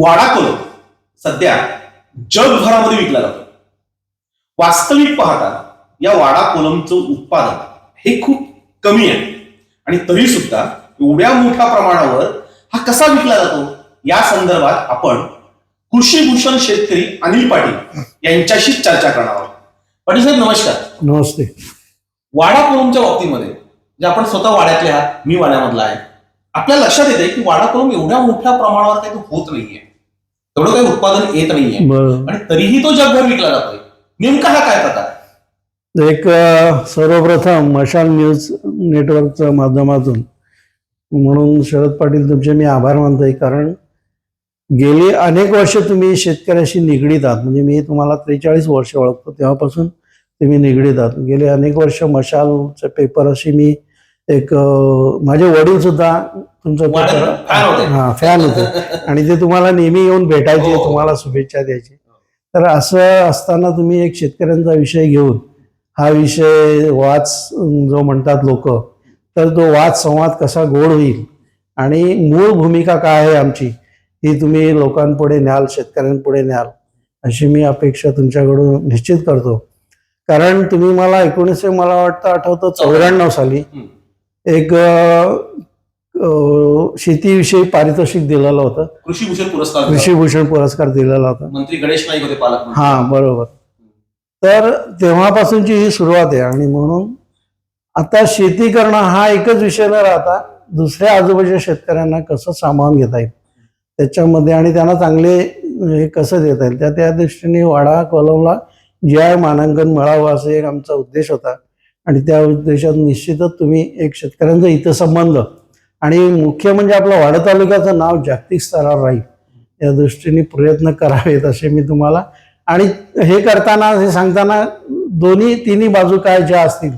वाडा कोलम सध्या जगभरामध्ये विकला जातो. वास्तविक पाहता या वाडा कोलमचं उत्पादन हे खूप कमी आहे. आणि तरी सुद्धा एवढ्या मोठ्या प्रमाणावर हा कसा विकला जातो? या संदर्भात आपण कृषी भूषण शेतकरी अनिल पाटील यांच्याशी चर्चा करणार आहोत. पाटील साहेब नमस्कार. नमस्ते. वाडा कोलमच्या बाबतीमध्ये जे आपण स्वतः वाड्यातले आहात मी वाड्यामधला आहे. आपल्या लक्षात येते की वाडा कोलम एवढ्या मोठ्या प्रमाणावर काही होत नाहीये. तेवढं काही उत्पादन येत नाहीये. बरं आणि तरीही तो जगभर विकला जातोय. नेमका हा काय प्रकार? एक अ, सर्वप्रथम मशाल न्यूज नेटवर्कच्या माध्यमातून म्हणून शरद पाटील तुमचे मी आभार मानतोय कारण गेली अनेक वर्ष तुम्ही शेतकऱ्याशी निगडीत आहात. म्हणजे मी तुम्हाला त्रेचाळीस वर्ष ओळखतो तेव्हापासून तुम्ही निगडीत आहात. गेले अनेक वर्ष मशालचे पेपर अशी मी एक अ, माझे वडील सुद्धा तुमचं. हा फॅन होते आणि ते तुम्हाला नेहमी येऊन भेटायचे हो. तुम्हाला शुभेच्छा द्यायचे तर असं असताना तुम्ही एक शेतकऱ्यांचा विषय घेऊन हा विषय वाच जो म्हणतात लोक तर तो वाद संवाद कसा गोड होईल आणि मूळ भूमिका काय आहे आमची ही तुम्ही लोकांपुढे न्याल शेतकऱ्यांपुढे न्याल अशी मी अपेक्षा तुमच्याकडून निश्चित करतो कारण तुम्ही मला एकोणीसशे मला वाटतं आठवतं चौऱ्याण्णव साली. एक शेतीविषयी पारितोषिक दिलेलं होतं. कृषी भूषण पुरस्कार कृषी भूषण पुरस्कार दिलेला होता. मंत्री गणेश नाईक होते पालकमंत्री. हा बरोबर. तर तेव्हापासूनची ही सुरुवात आहे आणि म्हणून आता शेती करणं हा एकच विषय न राहता दुसऱ्या आजूबाजूच्या शेतकऱ्यांना कसं सामावून घेता येईल? त्याच्यामध्ये आणि त्यांना चांगले हे कसं देता येईल? त्या त्या दृष्टीने वाडा कोलमला जी आय मानांकन मिळावं असं एक आमचा उद्देश होता. आणि त्या उद्देशात निश्चितच तुम्ही एक शेतकऱ्यांचा हितसंबंध आणि मुख्य म्हणजे आपलं वाडा तालुक्याचं नाव जागतिक स्तरावर राहील. या दृष्टीने प्रयत्न करावेत असे मी तुम्हाला आणि हे करताना हे सांगताना दोन्ही तिन्ही बाजू काय ज्या असतील.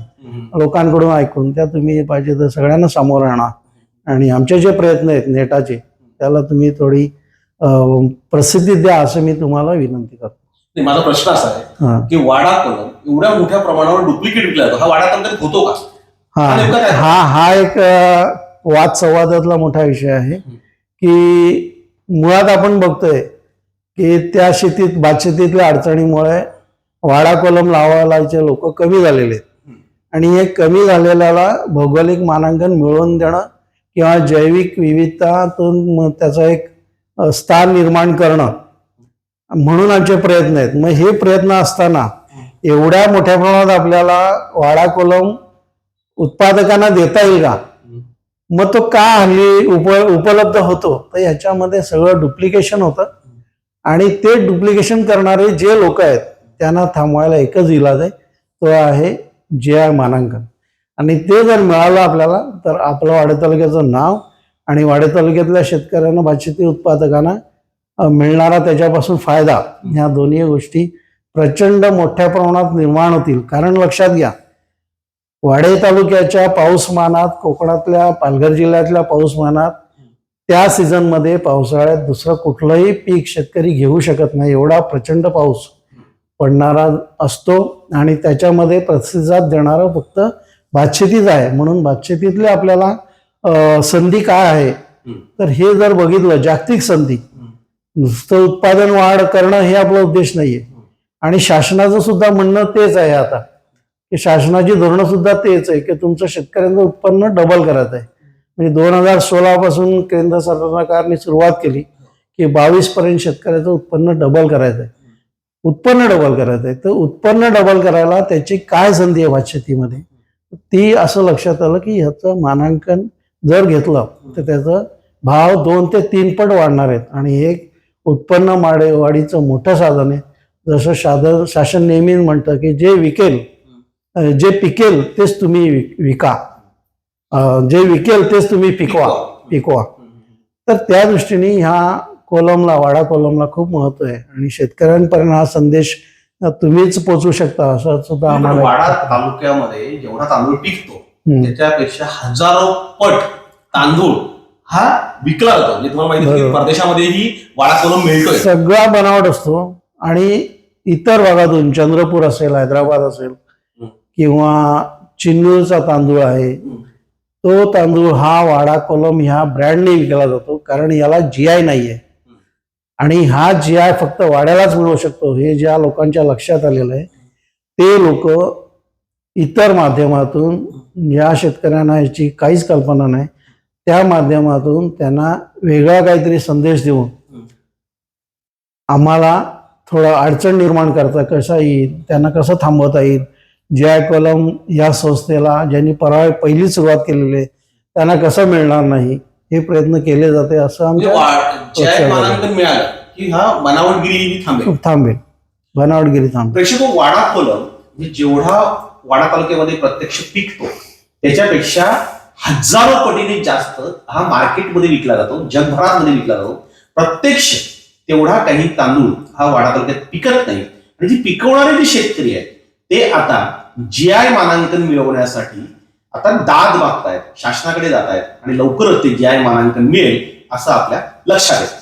लोकांकडून ऐकून त्या तुम्ही पाहिजे तर सगळ्यांना समोर आणा. आणि आमचे जे प्रयत्न आहेत नेटाचे त्याला तुम्ही थोडी प्रसिद्धी द्या असं मी तुम्हाला विनंती करतो. माझा प्रश्न असा आहे हा. की वाडा कोलम एवढ्या मोठ्या प्रमाणावर डुप्लिकेट विकला जातो. हा वाडा तंत्रित होतो का? हा. हा? हा एक वाद संवादातला मोठा विषय आहे की मुळात आपण बघतोय की त्या शेतीत भातशेतीतल्या अडचणीमुळे वाडा कोलम लावायलाचे लोक कमी झालेले आहेत. आणि हे कमी झालेल्याला भौगोलिक मानांकन मिळवून देणं किंवा जैविक विविधतातून त्याचं त्याचा एक स्थान निर्माण करणं म्हणून आमचे प्रयत्न आहेत. मग हे प्रयत्न असताना एवढ्या मोठ्या प्रमाणात आपल्याला वाडा कोलम उत्पादकांना देता येईल का? मग तो का हल्ली उप उपलब्ध होतो? तर याच्यामध्ये सगळं डुप्लिकेशन होतं. आणि ते डुप्लिकेशन करणारे जे लोक आहेत त्यांना थांबवायला एकच इलाज आहे. तो आहे जे आय मानांकन. आणि ते जर मिळालं आपल्याला तर आपलं वाडे तालुक्याचं नाव आणि वाडे तालुक्यातल्या शेतकऱ्यांना भातशेती उत्पादकांना मिळणारा त्याच्यापासून फायदा. ह्या दोन्ही गोष्टी प्रचंड मोठ्या प्रमाणात निर्माण होतील. कारण लक्षात घ्या वाडे तालुक्याच्या पाऊसमानात कोकणातल्या पालघर जिल्ह्यातल्या पाऊसमानात त्या सीझनमध्ये पावसाळ्यात दुसरं कुठलंही पीक शेतकरी घेऊ शकत नाही. एवढा प्रचंड पाऊस पडणारा असतो आणि त्याच्यामध्ये प्रतिसाद देणारं फक्त भातशेतीच आहे. म्हणून भातशेतीतले आपल्याला संधी काय आहे? तर हे जर बघितलं जागतिक संधी नुसतं उत्पादन वाढ करणं हे आपला उद्देश नाहीये. आणि शासनाचं सुद्धा म्हणणं तेच आहे आता. की शासनाची धोरणं सुद्धा तेच आहे की तुमचं शेतकऱ्यांचं उत्पन्न डबल करायचं आहे. म्हणजे दोन हजार सोळापासून केंद्र सरकारने सुरुवात केली की बावीसपर्यंत शेतकऱ्याचं उत्पन्न डबल करायचं आहे उत्पन्न डबल करायचं आहे तर उत्पन्न डबल करायला त्याची काय संधी आहे भातशेतीमध्ये ती असं लक्षात आलं की ह्याचं मानांकन जर घेतलं तर त्याचं भाव दोन ते तीन पट वाढणार आहेत. आणि हे उत्पन्न माडे वाढीचं मोठं साधन आहे. जसं शासन शासन नेहमी म्हणतं की जे विकेल जे पिकेल तेच तुम्ही विक- जे विकेल तेच तुम्ही पिकवा पिकवा. तर त्या दृष्टीने ह्या कोलमला वाडा कोलमला खूप महत्त्व आहे. आणि शेतकऱ्यांपर्यंत हा संदेश तुम्हीच पोचवू शकता असं सुद्धा आम्हाला वाडा तालुक्यामध्ये जेवढा तांदूळ पिकतो. त्याच्यापेक्षा हजारो पट तांदूळ हा विकला जातो. म्हणजे तुम्हाला माहिती. परदेशामध्येही वाडा कोलम मिळतोय. सगळा बनावट असतो. आणि इतर भागातून चंद्रपूर असेल हैदराबाद असेल. किंवा चिन्नूरचा तांदूळ आहे तो तांदूळ हा वाडा कोलम ह्या ब्रँडने विकला जातो कारण याला जी आय नाहीये. आणि हा जी आय फक्त वाड्यालाच मिळू शकतो हे ज्या लोकांच्या लक्षात आलेलं आहे ते लोक इतर माध्यमातून ज्या शेतकऱ्यांना याची काहीच कल्पना नाही त्या माध्यमातून त्यांना वेगळा काहीतरी संदेश देऊन आम्हाला थोडं अडचण निर्माण करता कसा येईल त्यांना कसं थांबवता येईल जे आय कलम या संस्थेला ज्यांनी परावे पहिली सुरुवात केलेली आहे त्यांना कसं मिळणार नाही? हे प्रयत्न केले जाते असं म्हणजे आमच्या थांबेल. थांबेल. बनावटगिरी थांबेल. प्रेक्षक वाडा कोलम जेवढा वाडा तालुक्यामध्ये प्रत्यक्ष पिकतो त्याच्यापेक्षा हजारो पटीने जास्त हा मार्केटमध्ये विकला जातो जगभरामध्ये विकला जातो. प्रत्यक्ष तेवढा काही तांदूळ हा वाडा तालुक्यात पिकत नाही. आणि जी पिकवणारे जे शेतकरी आहेत ते आता जी आय मानांकन मिळवण्यासाठी आता दाद मागतायत शासनाकडे जात आहेत आणि लवकरच ते जी आय मानांकन मिळेल असं आपल्या लक्षात येतं.